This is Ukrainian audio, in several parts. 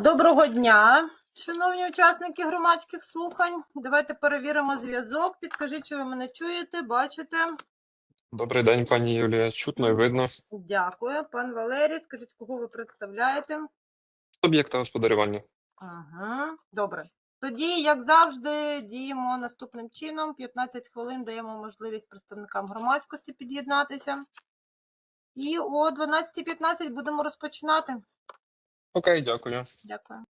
Доброго дня, шановні учасники громадських слухань. Давайте перевіримо зв'язок. Підкажіть, чи ви мене чуєте, бачите. Добрий день, пані Юлія. Чутно і видно. Дякую. Пан Валерій, скажіть, кого ви представляєте? Об'єкта господарювання. Ага, добре. Тоді, як завжди, діємо наступним чином. 15 хвилин даємо можливість представникам громадськості під'єднатися. І о 12.15 будемо розпочинати. Окей, дякую. Дякую.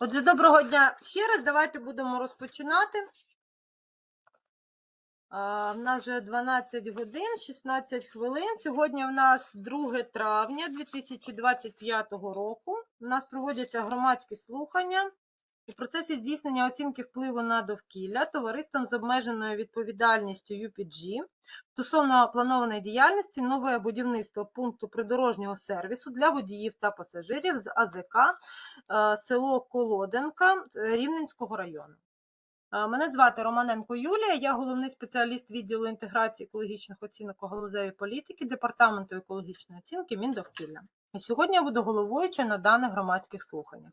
Отже, доброго дня ще раз. Давайте будемо розпочинати. У нас вже 12 годин, 16 хвилин. Сьогодні у нас 2 травня 2025 року. У нас проводяться громадські слухання у процесі здійснення оцінки впливу на довкілля товариством з обмеженою відповідальністю UPG стосовно планованої діяльності нове будівництво пункту придорожнього сервісу для водіїв та пасажирів з АЗК е, село Колоденка е, Рівненського району. Е, Мене звати Романенко Юлія, я головний спеціаліст відділу інтеграції екологічних оцінок у галузевій політики Департаменту екологічної оцінки Міндовкілля. І сьогодні я буду головуюча на даних громадських слуханнях.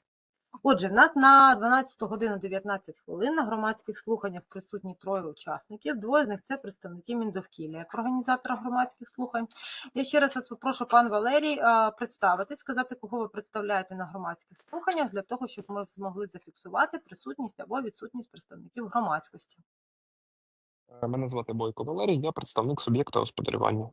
Отже, в нас на 12 годину 19 хвилин на громадських слуханнях присутні троє учасників. Двоє з них це представники Міндовкілля як організатора громадських слухань. Я ще раз вас попрошу, пан Валерій, представитись, сказати, кого ви представляєте на громадських слуханнях, для того, щоб ми змогли зафіксувати присутність або відсутність представників громадськості. Е, Мене звати Бойко Валерій, я представник суб'єкта господарювання.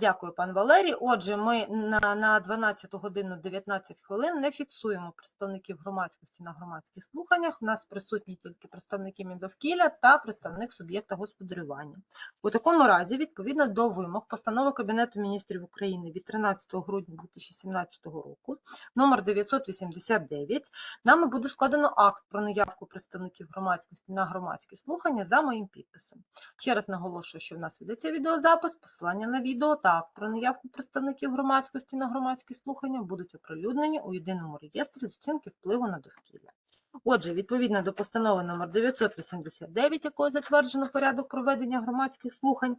Дякую, пан Валерій. Отже, ми на, на 12 годину 19 хвилин не фіксуємо представників громадськості на громадських слуханнях. У нас присутні тільки представники Міндовкілля та представник суб'єкта господарювання. У такому разі, відповідно до вимог постанови Кабінету міністрів України від 13 грудня 2017 року, номер 989, нами буде складено акт про наявку представників громадськості на громадські слухання за моїм підписом. Ще раз наголошую, що в нас ведеться відеозапис, посилання на відео та про наявку представників громадськості на громадські слухання будуть оприлюднені у єдиному реєстрі з оцінки впливу на довкілля. Отже, відповідно до постанови номер 989, якою затверджено порядок проведення громадських слухань,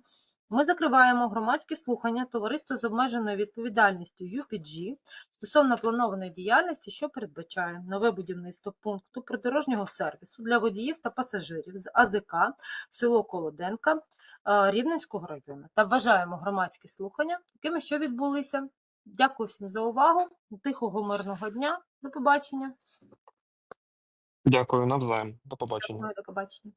ми закриваємо громадські слухання товариства з обмеженою відповідальністю UPG стосовно планованої діяльності, що передбачає нове будівництво пункту придорожнього сервісу для водіїв та пасажирів з АЗК село Колоденка Рівненського району та вважаємо громадські слухання такими, що відбулися. Дякую всім за увагу. Тихого мирного дня. До побачення. Дякую навзаєм. До побачення. Дякую, до побачення.